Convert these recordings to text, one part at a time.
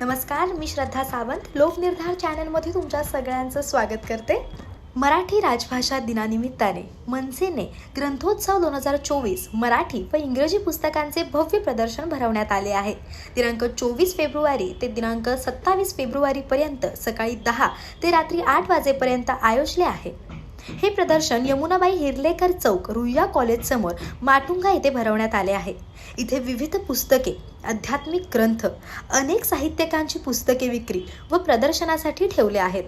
नमस्कार मी श्रद्धा सावंत. लोकनिर्धार चॅनलमध्ये तुमच्या सगळ्यांचं स्वागत करते. मराठी राजभाषा दिनानिमित्ताने मनसेने ग्रंथोत्सव दोन हजार चोवीस मराठी व इंग्रजी पुस्तकांचे भव्य प्रदर्शन भरवण्यात आले आहे. दिनांक चोवीस फेब्रुवारी ते दिनांक सत्तावीस फेब्रुवारीपर्यंत सकाळी दहा ते रात्री आठ वाजेपर्यंत आयोजले आहे. हे प्रदर्शन यमुनाबाई हिरलेकर चौक रुईया कॉलेजसमोर माटुंगा येथे भरवण्यात आले आहे. इथे विविध पुस्तके आध्यात्मिक ग्रंथ अनेक साहित्यकांची पुस्तके विक्री व प्रदर्शनासाठी ठेवले आहेत.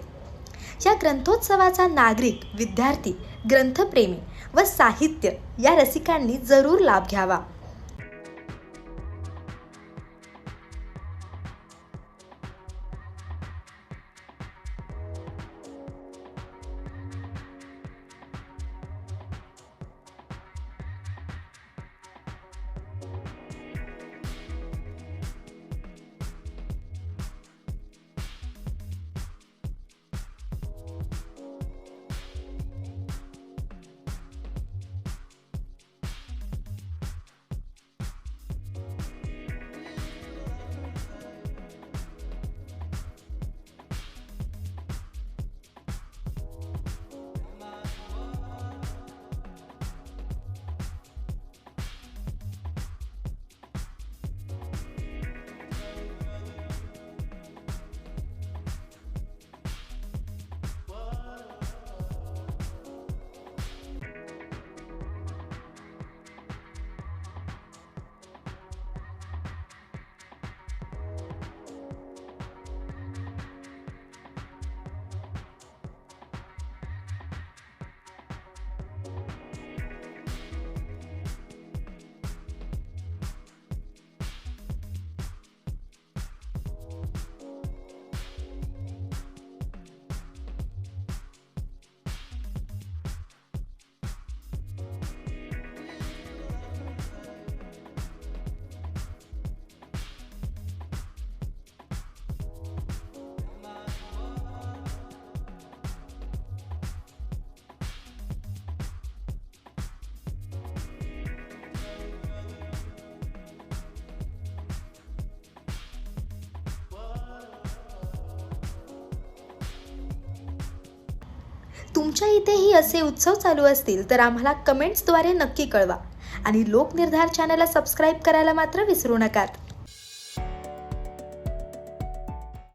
या ग्रंथोत्सवाचा नागरिक विद्यार्थी ग्रंथप्रेमी व साहित्य या रसिकांनी जरूर लाभ घ्यावा. तुमच्या इथेही असे उत्सव चालू असतील तर आम्हाला कमेंट्सद्वारे नक्की कळवा. आणि लोकनिर्धार चॅनलला सबस्क्राईब करायला मात्र विसरू नका